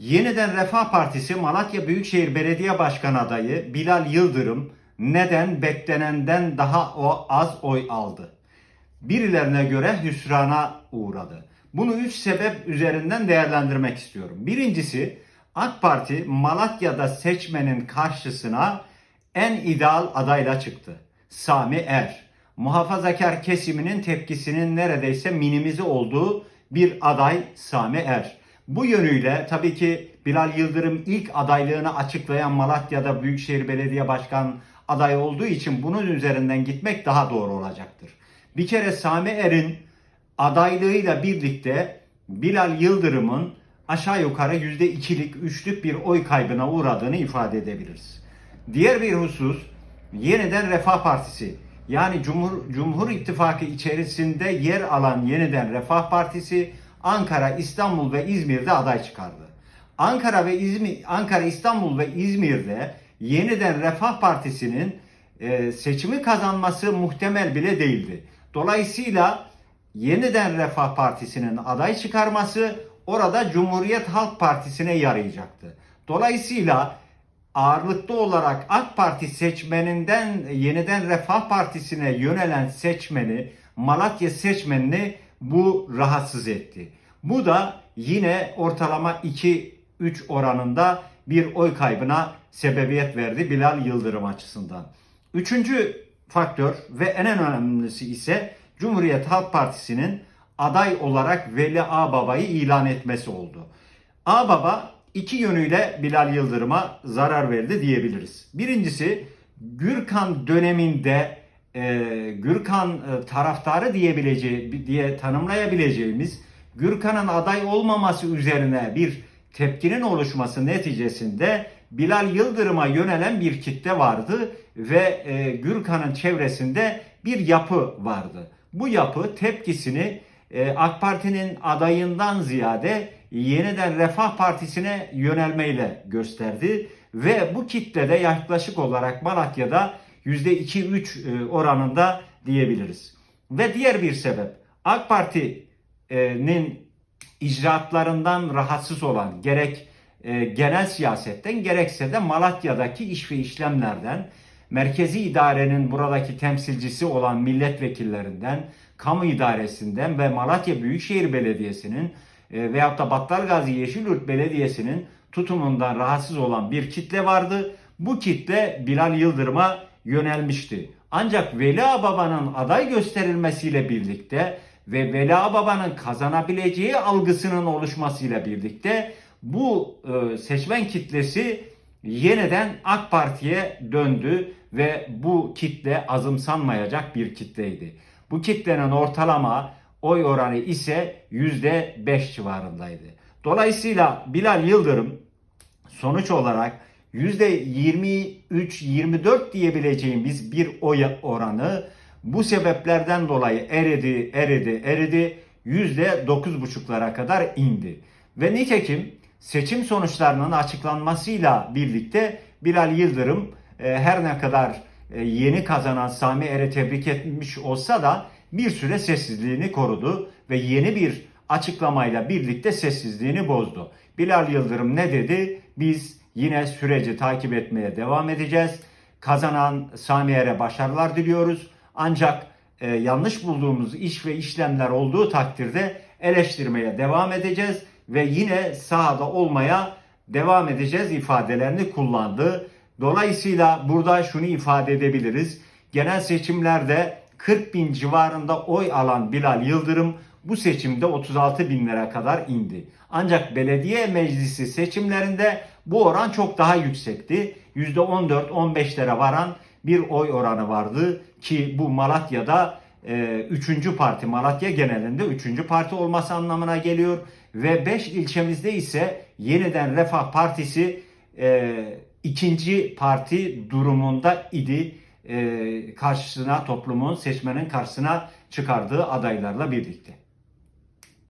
Yeniden Refah Partisi Malatya Büyükşehir Belediye Başkanı adayı Bilal Yıldırım neden beklenenden daha o az oy aldı? Birilerine göre hüsrana uğradı. Bunu üç sebep üzerinden değerlendirmek istiyorum. Birincisi AK Parti Malatya'da seçmenin karşısına en ideal adayla çıktı. Sami Er. Muhafazakar kesiminin tepkisinin neredeyse minimize olduğu bir aday Sami Er. Bu yönüyle tabii ki Bilal Yıldırım ilk adaylığını açıklayan Malatya'da Büyükşehir Belediye Başkan adayı olduğu için bunun üzerinden gitmek daha doğru olacaktır. Bir kere Sami Er'in adaylığıyla birlikte Bilal Yıldırım'ın aşağı yukarı %2'lik, 3'lük bir oy kaybına uğradığını ifade edebiliriz. Diğer bir husus yeniden Refah Partisi yani Cumhur, Cumhur İttifakı içerisinde yer alan yeniden Refah Partisi Ankara, İstanbul ve İzmir'de aday çıkardı. Ankara ve İzmir, Ankara, İstanbul ve İzmir'de yeniden Refah Partisi'nin e, seçimi kazanması muhtemel bile değildi. Dolayısıyla yeniden Refah Partisi'nin aday çıkarması orada Cumhuriyet Halk Partisi'ne yarayacaktı. Dolayısıyla ağırlıklı olarak AK Parti seçmeninden yeniden Refah Partisi'ne yönelen seçmeni, Malatya seçmenini bu rahatsız etti. Bu da yine ortalama 2-3 oranında bir oy kaybına sebebiyet verdi Bilal Yıldırım açısından. Üçüncü faktör ve en önemlisi ise Cumhuriyet Halk Partisi'nin aday olarak Veli Ağbaba'yı ilan etmesi oldu. Ağbaba iki yönüyle Bilal Yıldırım'a zarar verdi diyebiliriz. Birincisi Gürkan döneminde e, Gürkan e, taraftarı diyebileceği diye tanımlayabileceğimiz Gürkan'ın aday olmaması üzerine bir tepkinin oluşması neticesinde Bilal Yıldırım'a yönelen bir kitle vardı ve e, Gürkan'ın çevresinde bir yapı vardı. Bu yapı tepkisini e, AK Parti'nin adayından ziyade yeniden Refah Partisi'ne yönelmeyle gösterdi ve bu kitlede yaklaşık olarak Malatya'da %2-3 e, oranında diyebiliriz. Ve diğer bir sebep AK Parti'nin icraatlarından rahatsız olan gerek e, genel siyasetten gerekse de Malatya'daki iş ve işlemlerden merkezi idarenin buradaki temsilcisi olan milletvekillerinden, kamu idaresinden ve Malatya Büyükşehir Belediyesi'nin e, veyahut da Battalgazi Yeşilyurt Belediyesi'nin tutumundan rahatsız olan bir kitle vardı. Bu kitle Bilal Yıldırım'a yönelmişti. Ancak Veli Baba'nın aday gösterilmesiyle birlikte ve Veli Baba'nın kazanabileceği algısının oluşmasıyla birlikte bu e, seçmen kitlesi yeniden AK Parti'ye döndü ve bu kitle azımsanmayacak bir kitleydi. Bu kitlenin ortalama oy oranı ise %5 civarındaydı. Dolayısıyla Bilal Yıldırım sonuç olarak %23-24 diyebileceğimiz bir oy oranı bu sebeplerden dolayı eridi, eridi, eridi %9,5'lara kadar indi. Ve nitekim seçim sonuçlarının açıklanmasıyla birlikte Bilal Yıldırım e, her ne kadar e, yeni kazanan Sami Er'e tebrik etmiş olsa da bir süre sessizliğini korudu ve yeni bir açıklamayla birlikte sessizliğini bozdu. Bilal Yıldırım ne dedi? Biz yine süreci takip etmeye devam edeceğiz. Kazanan Sami Er'e başarılar diliyoruz. Ancak e, yanlış bulduğumuz iş ve işlemler olduğu takdirde eleştirmeye devam edeceğiz ve yine sahada olmaya devam edeceğiz ifadelerini kullandı. Dolayısıyla burada şunu ifade edebiliriz. Genel seçimlerde 40 bin civarında oy alan Bilal Yıldırım bu seçimde 36 binlere kadar indi. Ancak belediye meclisi seçimlerinde bu oran çok daha yüksekti. %14-15'lere varan bir oy oranı vardı ki bu Malatya'da e, üçüncü parti Malatya genelinde üçüncü parti olması anlamına geliyor ve 5 ilçemizde ise yeniden Refah Partisi e, ikinci parti durumunda idi e, karşısına toplumun seçmenin karşısına çıkardığı adaylarla birlikte.